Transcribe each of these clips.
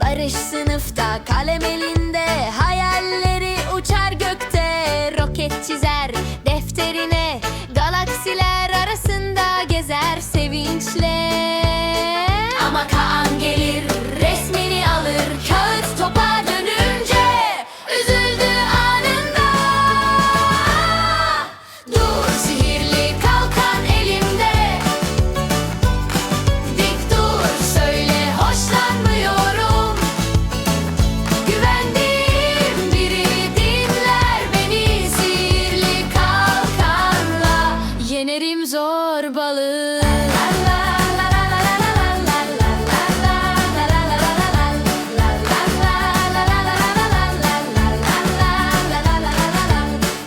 Barış sınıfta kalem Denerim zor balığı.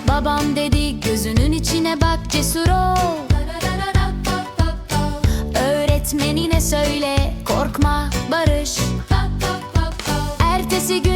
Babam dedi gözünün içine bak cesur ol Öğretmenine söyle korkma barış Ertesi gün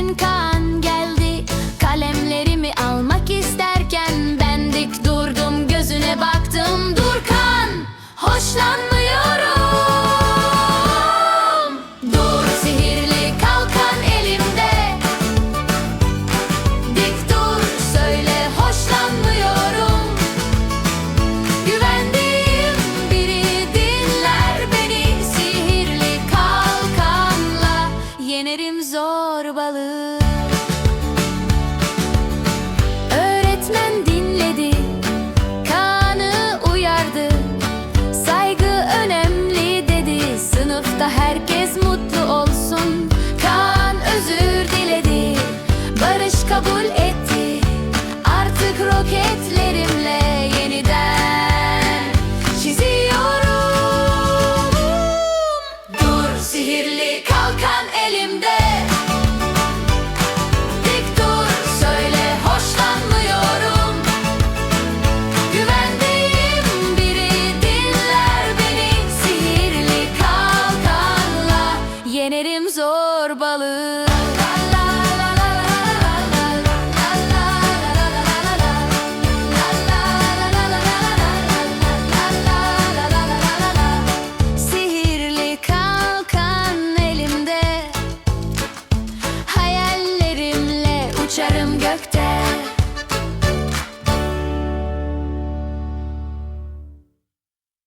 Buketlerimle